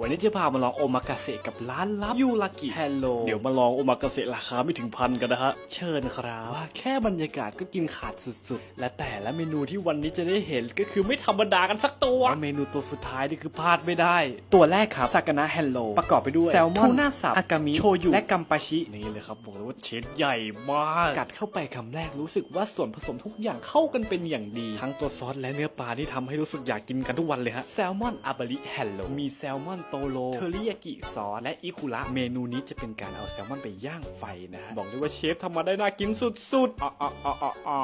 วันนี้จะพามาลองโอมากาเสะกับร้านลับยูรากิแฮลโลเดี๋ยวมาลองโอมากาเสะราคาไม่ถึงพันกันนะฮะ เชิญครับว่าแค่บรรยากาศก็กินขาดสุดๆ และแต่ละเมนูที่วันนี้จะได้เห็นก็คือไม่ธรรมดากันสักตัวและเมนูตัวสุดท้ายนี่คือพลาดไม่ได้ ตัวแรกครับซากานะแฮลโลประกอบไปด้วยแซลมอนทูน่าสับอากามิโชยุและกัมปาชินี่เลยครับบอกเลยว่าเชดใหญ่มากกัดเข้าไปคำแรกรู้สึกว่าส่วนผสมทุกอย่างเข้ากันเป็นอย่างดี ทั้งตัวซอสและเนื้อปลาที่ทำให้รู้สึกอยากกินกันทุกวันเลยฮะแซลมอนอาบาริแฮลโลมีแซลมอนโตโรเทอริยากิซอสและอิคุระเมนูนี้จะเป็นการเอาแซลมอนไปย่างไฟนะฮะบอกเลยว่าเชฟทำมาได้น่ากินสุดๆอะอะอะอะอะ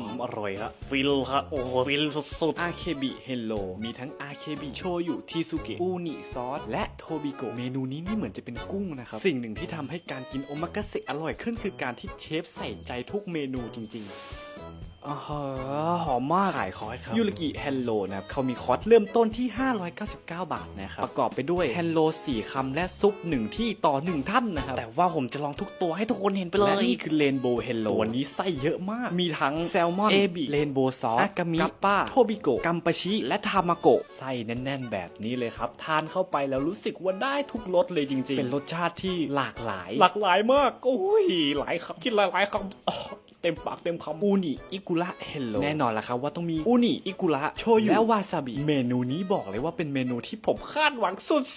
ความอร่อยฮะฟิลฮะโอ้โหฟิลสุดๆอาเคบิเฮลโลมีทั้งอาเคบิโชยุทีซุเกะอูนิซอสและโทบิโกะเมนูนี้นี่เหมือนจะเป็นกุ้งนะครับสิ่งหนึ่งที่ทำให้การกินโอมากาเสะอร่อยขึ้นคือการที่เชฟใส่ใจทุกเมนูจริงๆอ๋อ หอมมากขายคอร์สครับยูริกิแฮนโลนะครับเขามีคอร์สเริ่มต้นที่ 599 บาทนะครับประกอบไปด้วยแฮนโล4คำและซุป 1 ที่ต่อ 1 ท่านนะครับแต่ว่าผมจะลองทุกตัวให้ทุกคนเห็นไปเลยและนี่คือเลนโบว์เฮนโลวันนี้ไส้เยอะมาก มีทั้งแซลมอน เอบิเลนโบว์ซอสอากามิกัปป้าโทบิโกะกัมปาชิ และทามาโกะไส้แน่น ๆ แบบนี้เลยครับ ทานเข้าไปแล้วรู้สึกว่าได้ทุกรสเลยจริง ๆ เป็นรสชาติที่หลากหลาย หลากหลายมากโอ้ยหลายคำคิดหลายๆคำอ๋อ เต็มปากเต็มคำอูนิอิกุระเฮลโลแน่นอนละครับว่าต้องมีอูนิอิกุระโชยุและวาซาบิเมนูนี้บอกเลยว่าเป็นเมนูที่ผมคาดหวัง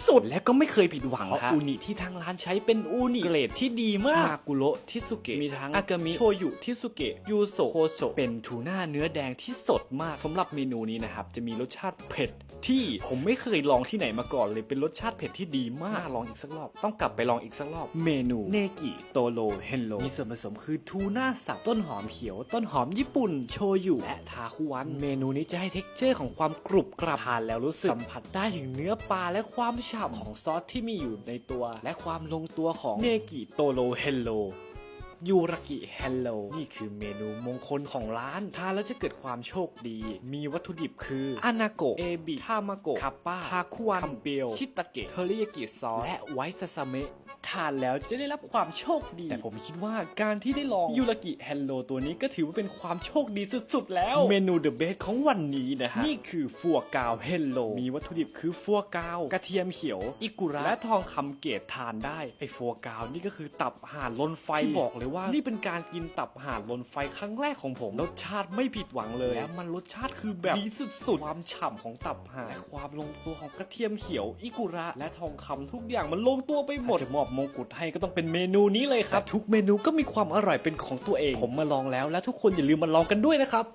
สุดๆ และก็ไม่เคยผิดหวังเพราะอูนิที่ทางร้านใช้เป็นอูนิเกรดที่ดีมากมากุโระทิสุเกะมีทั้งอากามิโชยุทิสุเกะยูโซโคโซเป็นทูน่าเนื้อแดงที่สดมากสำหรับเมนูนี้นะครับจะมีรสชาติเผ็ดที่ผมไม่เคยลองที่ไหนมาก่อนเลยเป็นรสชาติเผ็ดที่ดีมากน่าลองอีกสักรอบ ต้องกลับไปลองอีกสักรอบ เมนูเนกิโตโรเฮนโลมีส่วนผสมคือทูน่าสับต้นนหอมเขียว ต้นหอมญี่ปุ่น โชยุและทาคุวัน เมนูนี้จะให้เท็กเจอร์ของความกรุบกรับทานแล้วรู้สึกสัมผัสได้ถึงเนื้อปลาและความฉ่ำของซอสที่มีอยู่ในตัว และความลงตัวของเนกิโตโรเฮนโลยูรากิเฮลโลนี่คือเมนูมงคลของร้านทานแล้วจะเกิดความโชคดี มีวัตถุดิบคืออานาโกะเอบิทามาโกะคาป้าทาคุวันคัมเบลชิตาเกะเทอริยากิซอสและไวท์ซาซาเมะานแล้วจะได้รับความโชคดี แต่ผมคิดว่าการที่ได้ลองยูรากิเฮลโลตัวนี้ก็ถือว่าเป็นความโชคดีสุดๆ แล้ว เมนูเดอะเบสของวันนี้นะฮะ นี่คือฟัวกาวเฮลโล มีวัตถุดิบคือฟัวกาว กระเทียมเขียว อิกุระ และทองคำเกตทานได้ ไอฟัวกาวนี่ก็คือตับห่านลนไฟที่บอกเลยว่า นี่เป็นการกินตับห่านลนไฟครั้งแรกของผม รสชาติไม่ผิดหวังเลยแล้วมันรสชาติคือแบบดีสุดๆ ความฉ่ำของตับห่านและความลงตัวของกระเทียมเขียว อิกุระ และทองคำทุกอย่างมันลงตัวไปหมดจะมอบมงกุฎให้ก็ต้องเป็นเมนูนี้เลยครับ ทุกเมนูก็มีความอร่อยเป็นของตัวเอง ผมมาลองแล้วและทุกคนอย่าลืมมาลองกันด้วยนะครับ